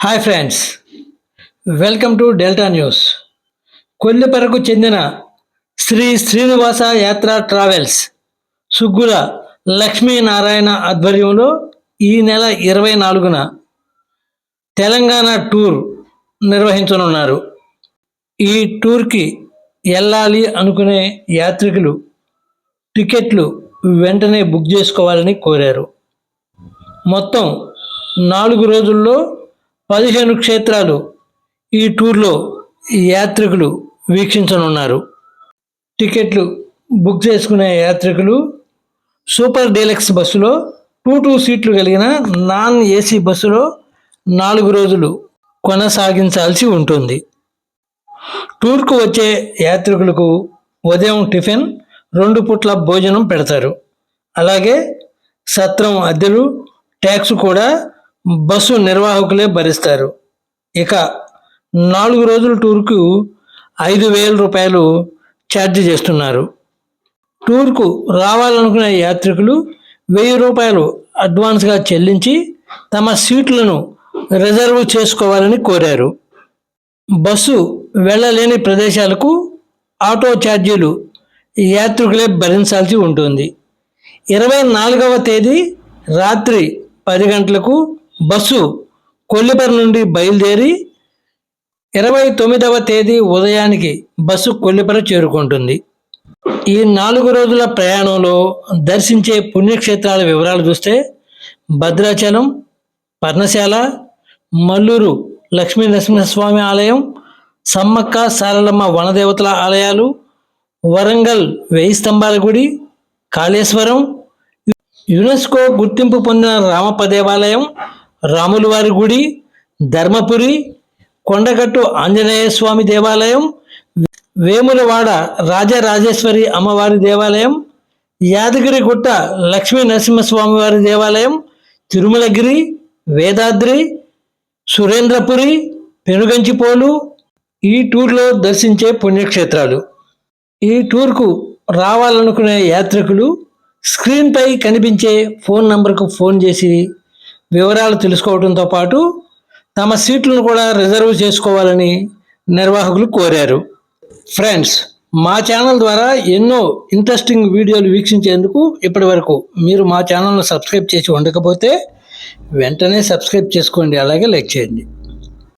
Hi friends welcome to delta news కొల్లిపరకు చెందిన శ్రీ శ్రీనివాస యాత్ర travels Suggula Lakshminarayana ఆధ్వర్యంలో ఈ నెల ఇరవై నాలుగున తెలంగాణ టూర్ నిర్వహించనున్నారు. ఈ టూర్కి వెళ్ళాలి అనుకునే యాత్రికులు టికెట్లు వెంటనే బుక్ చేసుకోవాలని కోరారు. మొత్తం నాలుగు రోజుల్లో పదిహేను క్షేత్రాలు ఈ టూర్లో యాత్రికులు వీక్షించనున్నారు. టికెట్లు బుక్ చేసుకునే యాత్రికులు సూపర్ డీలక్స్ బస్సులో టూ టూ సీట్లు కలిగిన నాన్ ఏసీ బస్సులో నాలుగు రోజులు కొనసాగించాల్సి ఉంటుంది. టూర్కు వచ్చే యాత్రికులకు ఉదయం టిఫిన్ రెండు పుట్ల భోజనం పెడతారు. అలాగే సత్రం అద్దెలు ట్యాక్స్ కూడా బస్సు నిర్వాహకులే భరిస్తారు. ఇక నాలుగు రోజుల టూర్కు ఐదు వేల రూపాయలు ఛార్జ్ చేస్తున్నారు. టూర్కు రావాలనుకునే యాత్రికులు వెయ్యి రూపాయలు అడ్వాన్స్గా చెల్లించి తమ సీట్లను రిజర్వ్ చేసుకోవాలని కోరారు. బస్సు వెళ్ళలేని ప్రదేశాలకు ఆటో ఛార్జీలు యాత్రికులే భరించాల్సి ఉంటుంది. ఇరవై నాలుగవ తేదీ రాత్రి పది గంటలకు బస్సు కొల్లిపర నుండి బయలుదేరి ఇరవై తొమ్మిదవ తేదీ ఉదయానికి బస్సు కొల్లిపర చేరుకుంటుంది. ఈ నాలుగు రోజుల ప్రయాణంలో దర్శించే పుణ్యక్షేత్రాల వివరాలు చూస్తే భద్రాచలం పర్ణశాల మల్లూరు లక్ష్మీ నరసింహస్వామి ఆలయం సమ్మక్క సారలమ్మ వనదేవతల ఆలయాలు వరంగల్ వెయ్యి స్తంభాల గుడి కాళేశ్వరం యునెస్కో గుర్తింపు పొందిన రామప్ప దేవాలయం రాములవారి గుడి ధర్మపురి కొండగట్టు ఆంజనేయ స్వామి దేవాలయం వేములవాడ రాజరాజేశ్వరి అమ్మవారి దేవాలయం యాదగిరిగుట్ట లక్ష్మీ నరసింహస్వామివారి దేవాలయం తిరుమలగిరి వేదాద్రి సురేంద్రపురి పెనుగంచిపోలు ఈ టూర్లో దర్శించే పుణ్యక్షేత్రాలు. ఈ టూర్కు రావాలనుకునే యాత్రికులు స్క్రీన్పై కనిపించే ఫోన్ నంబర్కు ఫోన్ చేసి వివరాలు తెలుసుకోవడంతో పాటు తమ సీట్లను కూడా రిజర్వ్ చేసుకోవాలని నిర్వాహకులు కోరారు. ఫ్రెండ్స్ మా ఛానల్ ద్వారా ఎన్నో ఇంట్రెస్టింగ్ వీడియోలు వీక్షించేందుకు ఇప్పటి వరకు మీరు మా ఛానల్ను సబ్స్క్రైబ్ చేసి ఉండకపోతే వెంటనే సబ్స్క్రైబ్ చేసుకోండి అలాగే లైక్ చేయండి.